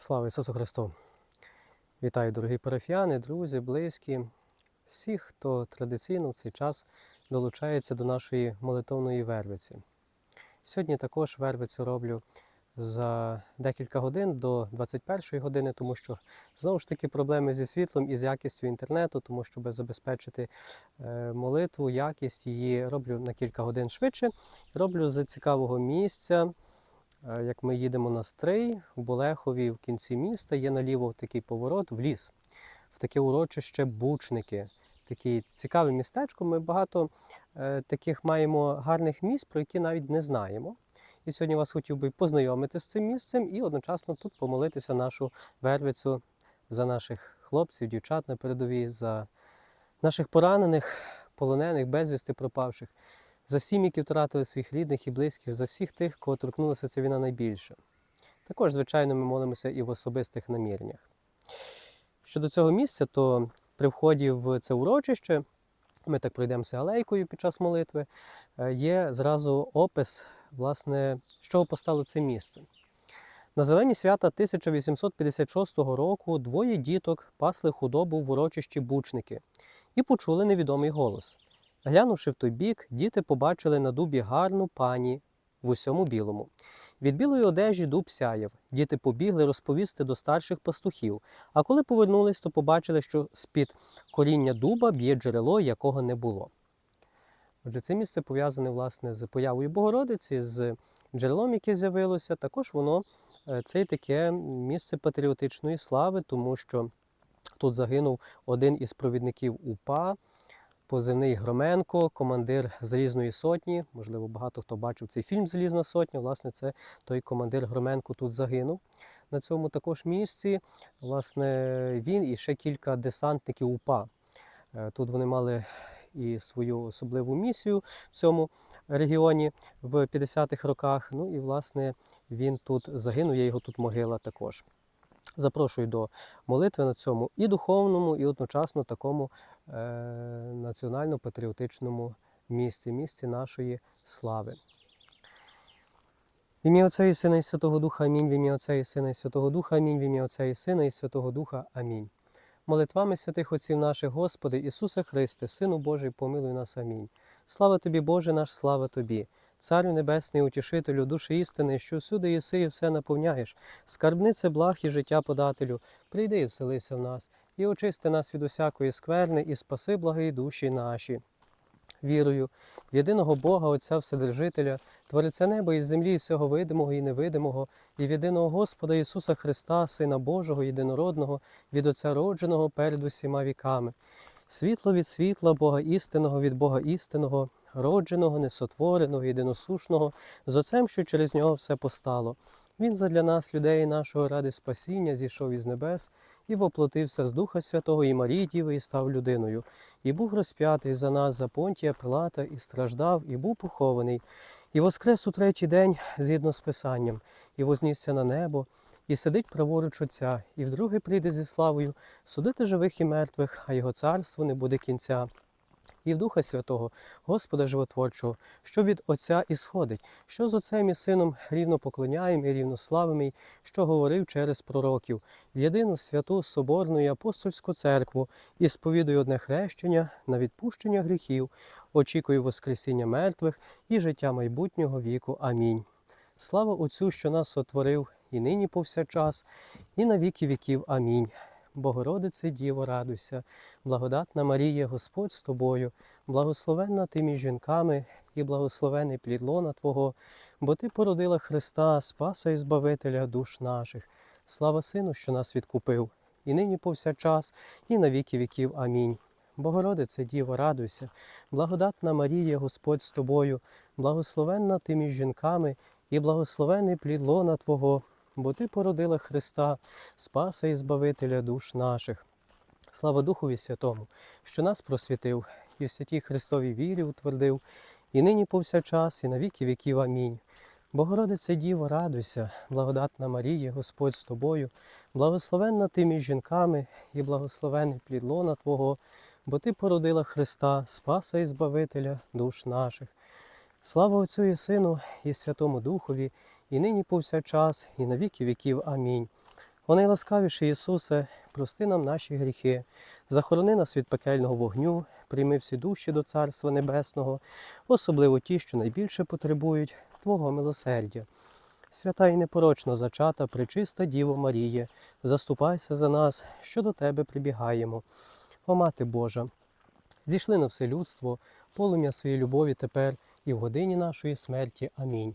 Слава Ісусу Христу! Вітаю, дорогі парафіяни, друзі, близькі, всі, хто традиційно в цей час долучається до нашої молитовної вервиці. Сьогодні також вервицю роблю за декілька годин до 21 години, тому що знову ж таки проблеми зі світлом і з якістю інтернету, тому щоб забезпечити е, молитву, якість її роблю на кілька годин швидше. Роблю з цікавого місця. Е, Як ми їдемо на стрий в Болехові в кінці міста, є наліво такий поворот в ліс, в таке урочище Бучники. Таке цікаве містечко. Ми багато е, таких маємо гарних місць, про які навіть не знаємо. І сьогодні вас хотів би познайомити з цим місцем і одночасно тут помолитися нашу вервицю за наших хлопців, дівчат на передовій, за наших поранених, полонених, безвісти пропавших, за сім'ї, які втратили своїх рідних і близьких, за всіх тих, кого торкнулася ця війна найбільше. Також, звичайно, ми молимося і в особистих наміреннях. Щодо цього місця, то при вході в це урочище, ми так пройдемося алейкою під час молитви, е, є зразу опис, власне, з чого постало це місце. На зелені свята 1856 року двоє діток пасли худобу в урочищі Бучники і почули невідомий голос. Глянувши в той бік, діти побачили на дубі гарну пані в усьому білому. Від білої одежі дуб сяяв. Діти побігли розповісти до старших пастухів. А коли повернулись, то побачили, що з-під коріння дуба б'є джерело, якого не було. Отже, це місце пов'язане власне з появою Богородиці, з джерелом, яке з'явилося. Також воно е, це таке місце патріотичної слави, тому що тут загинув один із провідників УПА, позивний Громенко, командир Залізної сотні. Можливо, багато хто бачив цей фільм Залізна сотня. Власне, це той командир Громенко тут загинув. На цьому також місці. Власне, він і ще кілька десантників УПА. Е, Тут вони мали і свою особливу місію в цьому регіоні в 50-х роках. Ну і власне він тут загинув, є його тут могила також. Запрошую до молитви на цьому і духовному, і одночасно такому е, національно-патріотичному місці, місці нашої слави. В ім'я Отця і Сина і Святого Духа Амінь. В ім'я Отця і Сина і Святого Духа Амінь. В ім'я Отця і Сина і Святого Духа Амінь. Молитвами святих Отців наших, Господи, Ісусе Христе, Сину Божий, помилуй нас. Амінь. Слава тобі, Боже наш, слава тобі. Царю Небесний, утішителю, душі істини, що всюди єси і все наповняєш, скарбнице благ і життя подателю, прийди і вселися в нас, і очисти нас від усякої скверни, і спаси благої душі наші. Вірую в єдиного Бога, Отця Вседержителя, Твориця неба і землі, і всього видимого і невидимого, і в єдиного Господа Ісуса Христа, Сина Божого, єдинородного, від Отця родженого перед усіма віками. Світло від світла, Бога істинного від Бога істинного, родженого, несотвореного, єдиносушного, з Отцем, що через нього все постало. Він задля нас, людей нашого, ради спасіння, зійшов із небес і воплотився з Духа Святого і Марії Діви, і став людиною. І був розп'ятий за нас за понтія Пилата, і страждав, і був похований, і воскрес у третій день згідно з Писанням, і вознісся на небо, і сидить праворуч Отця, і вдруге прийде зі славою судити живих і мертвих, а його царство не буде кінця. І в Духа Святого, Господа Животворчого, що від Отця ісходить, що з Отцем і Сином рівно поклоняємо і рівно славимо, що говорив через пророків, в єдину святу Соборну і апостольську церкву, і сповідую одне хрещення на відпущення гріхів, очікую Воскресіння мертвих і життя майбутнього віку. Амінь. Слава Отцю, що нас сотворив, і нині повсякчас, і на віки віків. Амінь. Богородице Діво, радуйся, благодатна Марія, Господь з тобою, благословенна ти між жінками, і благословений плід лона Твого, бо Ти породила Христа, Спаса і Збавителя душ наших. Слава Сину, що нас відкупив, і нині повсякчас, і на віки віків. Амінь. Богородице Діво, радуйся, благодатна Марія, Господь з тобою, благословенна ти між жінками, і благословений плід лона Твого, бо Ти породила Христа, Спаса і Збавителя душ наших. Слава Духові Святому, що нас просвітив, і в святій Христовій вірі утвердив, і нині повсякчас, і на віки віків. Амінь. Богородице Діво, радуйся, благодатна Марія, Господь з тобою, благословенна ти між жінками, і благословений плід лона Твого, бо Ти породила Христа, Спаса і Збавителя душ наших. Слава Отцю і Сину, і Святому Духові, і нині повсякчас, і на віки віків. Амінь. О найласкавіший Ісусе, прости нам наші гріхи, захорони нас від пекельного вогню, прийми всі душі до Царства Небесного, особливо ті, що найбільше потребують Твого милосердя. Свята і непорочно зачата, пречиста Діво Маріє, заступайся за нас, що до Тебе прибігаємо. О Мати Божа, зійшли на все людство, полум'я своєї любові тепер і в годині нашої смерті. Амінь.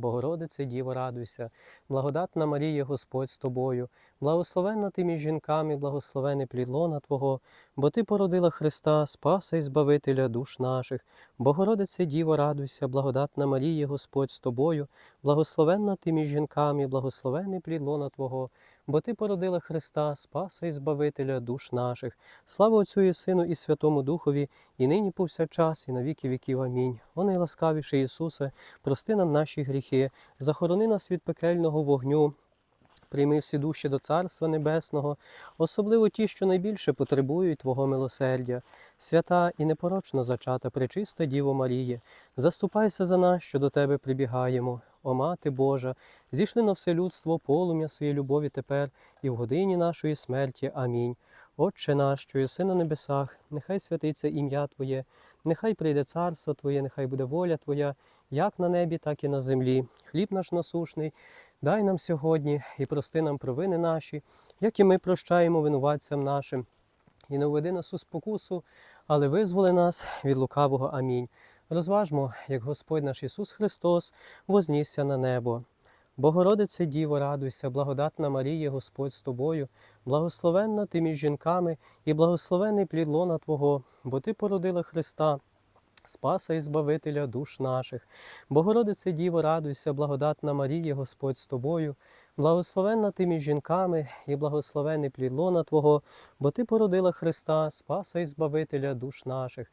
Богородице Діво, радуйся, благодатна Марія, Господь з тобою, благословенна ти між жінками, благословене плідлона Твого, бо Ти породила Христа, Спаса і Збавителя душ наших. Богородице Діво, радуйся, благодатна Марія, Господь з тобою, благословенна ти між жінками, благословений плідлона Твого, бо Ти породила Христа, Спаса і Збавителя душ наших. Слава Отцю і Сину, і Святому Духові, і нині повсякчас, і на віки віків. Амінь. О найласкавіший Ісусе, прости нам наші гріхи, захорони нас від пекельного вогню. Прийми всі душі до Царства Небесного, особливо ті, що найбільше потребують Твого милосердя. Свята і непорочно зачата, пречиста Діво Маріє, заступайся за нас, що до Тебе прибігаємо. О Мати Божа, зійшли на все людство полум'я своєї любові тепер і в годині нашої смерті. Амінь. Отче наш, що єси на небесах, нехай святиться ім'я Твоє, нехай прийде царство Твоє, нехай буде воля Твоя, як на небі, так і на землі. Хліб наш насушний, дай нам сьогодні і прости нам провини наші, як і ми прощаємо винуватцям нашим. І не введи нас у спокусу, але визволи нас від лукавого. Амінь. Розважмо, як Господь наш Ісус Христос вознісся на небо. Богородице Діво, радуйся, благодатна Марія, Господь з тобою, благословенна ти між жінками, і благословений плід лона Твого, бо Ти породила Христа, Спаса і Збавителя душ наших. Богородице Діво, радуйся, благодатна Марія, Господь з тобою, благословенна ти між жінками, і благословений плід лона Твого, бо Ти породила Христа, Спаса і Збавителя душ наших.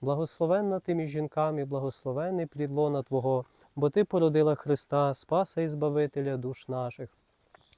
благословенна ти між жінками, благословений плід лона Твого, бо Ти породила Христа, Спаса і Збавителя душ наших.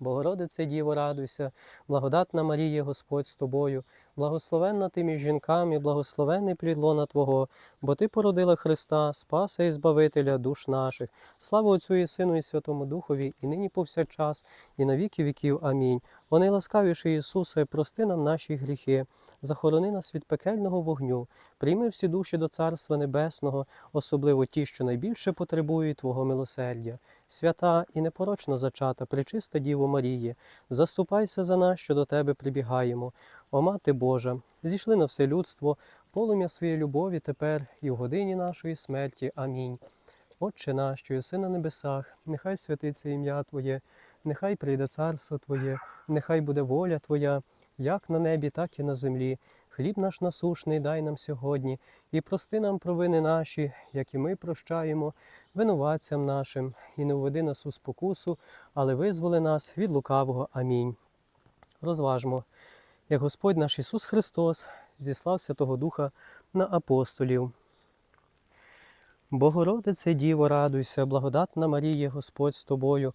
Богородице Діво, радуйся, благодатна Марія, Господь з тобою, благословенна ти між жінками, благословений плід лона Твого, бо Ти породила Христа, Спаса і Збавителя душ наших. Слава Отцю і Сину і Святому Духові, і нині повсякчас, і на віки віків. Амінь. О найласкавіший Ісусе, прости нам наші гріхи, захорони нас від пекельного вогню, прийми всі душі до Царства Небесного, особливо ті, що найбільше потребують Твого милосердя. Свята і непорочно зачата, пречиста Діво Маріє, заступайся за нас, що до Тебе прибігаємо. О Мати Божа, зійшли на все людство, полум'я своєї любові тепер і в годині нашої смерті. Амінь. Отче наш, що єси на небесах, нехай святиться ім'я Твоє, нехай прийде царство Твоє, нехай буде воля Твоя, як на небі, так і на землі. Хліб наш насушний дай нам сьогодні, і прости нам провини наші, як і ми прощаємо винуватцям нашим, і не введи нас у спокусу, але визволи нас від лукавого. Амінь. Розважмо, як Господь наш Ісус Христос зіслав Святого Духа на апостолів. Богородице Діво, радуйся, благодатна Марія, Господь з тобою,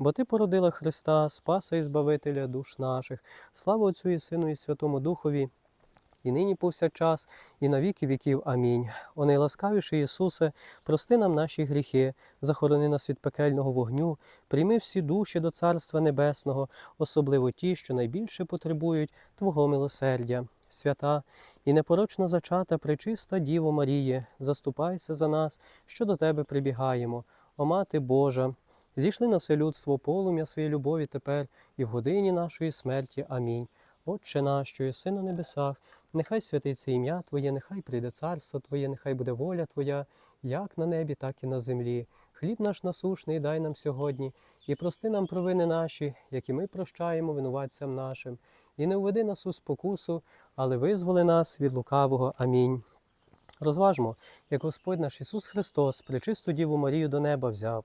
бо Ти породила Христа, Спаса і Збавителя душ наших. Слава Отцю і Сину і Святому Духові, і нині повсякчас, і на віки віків. Амінь. О найласкавіший Ісусе, прости нам наші гріхи, захорони нас від пекельного вогню, прийми всі душі до Царства Небесного, особливо ті, що найбільше потребують Твого милосердя. Свята і непорочно зачата пречиста Діво Маріє, заступайся за нас, що до Тебе прибігаємо. О Мати Божа, зійшли на все людство полум'я своєї любові тепер і в годині нашої смерті. Амінь. Отче наш, що єси на небесах, нехай святиться ім'я Твоє, нехай прийде царство Твоє, нехай буде воля Твоя, як на небі, так і на землі. Хліб наш насушний дай нам сьогодні, і прости нам провини наші, які ми прощаємо винуватцям нашим, і не введи нас у спокусу, але визволи нас від лукавого. Амінь. Розважмо, як Господь наш Ісус Христос пречисту Діву Марію до неба взяв.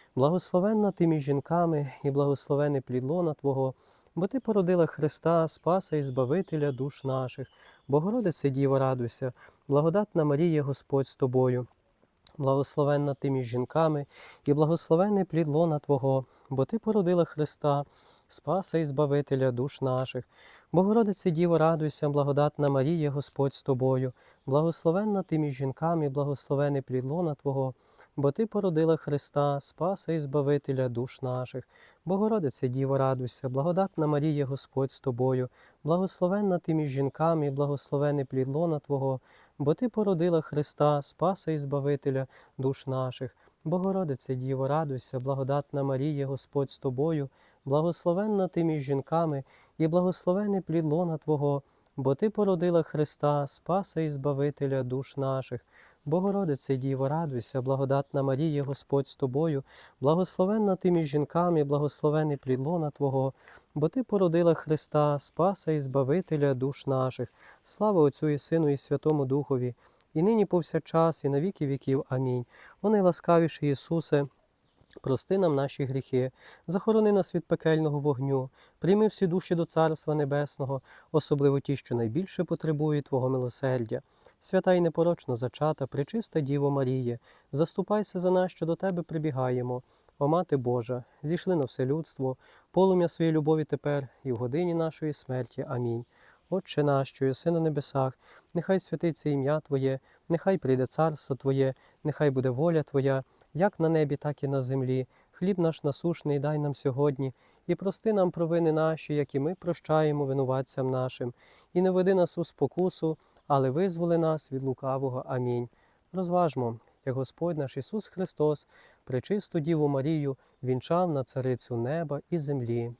благословенна ти між жінками, і благословений плід лона Твого, бо Ти породила Христа, Спаса і Збавителя душ наших. Богородице Діво, радуйся, благодатна Марія, Господь з тобою, благословенна ти між жінками, і благословений плід лона Твого, бо Ти породила Христа, Спаса і Збавителя душ наших. Богородице Діво, радуйся, благодатна Марія, Господь з тобою, благословенна ти між жінками, благословений плід лона Твого, бо Ти породила Христа, Спаса і Збавителя душ наших. Богородице Діво, радуйся, благодатна Марія, Господь з тобою, благословенна ти між жінками, благословений плід лона Твого, бо Ти породила Христа, Спаса і Збавителя душ наших. Богородице Діво, радуйся, благодатна Марія, Господь з тобою, благословенна ти між жінками, і благословений плід лона Твого, бо Ти породила Христа, Спаса і Збавителя душ наших. Богородице Діво, радуйся, благодатна Марія, Господь з тобою, благословенна ти між жінками, благословений плід лона Твого, бо Ти породила Христа, Спаса і Збавителя душ наших. Слава Отцю і Сину, і Святому Духові, і нині повсякчас, і на віки віків. Амінь. О найласкавіший Ісусе, Прости нам наші гріхи, захорони нас від пекельного вогню, прийми всі душі до Царства Небесного, особливо ті, що найбільше потребують Твого милосердя. Свята й непорочно зачата, пречиста Діво Маріє, заступайся за нас, що до Тебе прибігаємо. О Мати Божа, зійшли на все людство, полум'я своєї любові тепер і в годині нашої смерті. Амінь. Отче наш, що єси на небесах, нехай святиться ім'я Твоє, нехай прийде царство Твоє, нехай буде воля Твоя як на небі, так і на землі. Хліб наш насушний дай нам сьогодні, і прости нам провини наші, які ми прощаємо винуватцям нашим, і не веди нас у спокусу, але визволи нас від лукавого. Амінь. Розважмо, як Господь наш Ісус Христос, пречисту Діву Марію, вінчав на царицю неба і землі.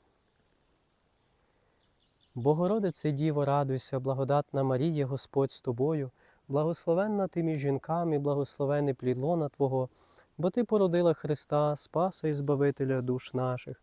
Богородице Діво, радуйся, благодатна Марія, Господь з тобою, благословенна ти між жінками, благословений плід лона Твого, бо Ти породила Христа, Спаса і Збавителя душ наших.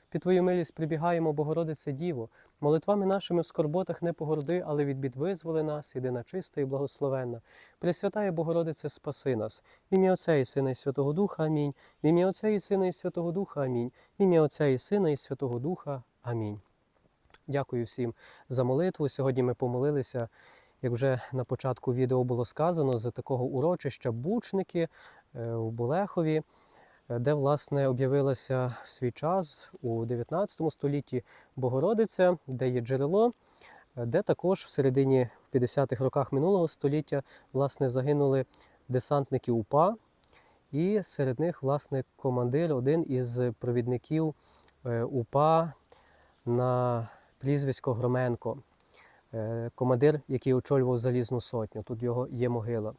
Під Твою милість прибігаємо, Богородице Діво, молитвами нашими в скорботах не погорди, але від бід визволи нас, єдина чиста і благословенна. Пресвятає Богородице, спаси нас. В ім'я Отця і Сина і Святого Духа. Амінь. В ім'я Отця і Сина і Святого Духа. Амінь. В ім'я Отця і Сина і Святого Духа. Амінь. Дякую всім за молитву. Сьогодні ми помолилися, як вже на початку відео було сказано, за такого урочища Бучники Болехові. е, де власне об'явилася в свій час у 19 столітті Богородиця, де є джерело, де також в середині 50-х роках минулого століття власне загинули десантники УПА, і серед них власне командир, один із провідників е, УПА на прізвисько Громенко, е, командир, який очолював залізну сотню. Тут його є могила.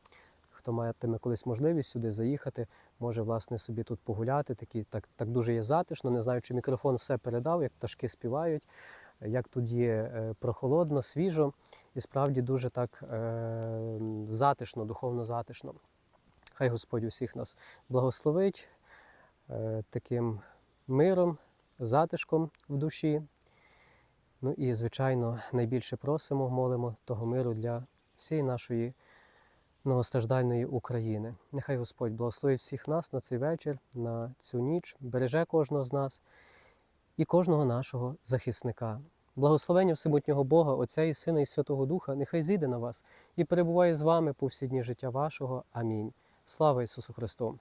Хто матиме колись можливість сюди заїхати, може власне собі тут погуляти. Такі, так, так дуже є затишно. Не знаю, чи мікрофон все передав, як пташки співають, як тут є е, прохолодно, свіжо і справді дуже так е, затишно, духовно затишно. Хай Господь усіх нас благословить е, таким миром, затишком в душі. Ну і, звичайно, найбільше просимо, молимо того миру для всієї нашої многостраждальної України. Нехай Господь благословить всіх нас на цей вечір, на цю ніч, береже кожного з нас і кожного нашого захисника. Благословення Всемутнього Бога, Отця і Сина і Святого Духа, нехай зійде на вас і перебуває з вами по всі дні життя вашого. Амінь. Слава Ісусу Христу!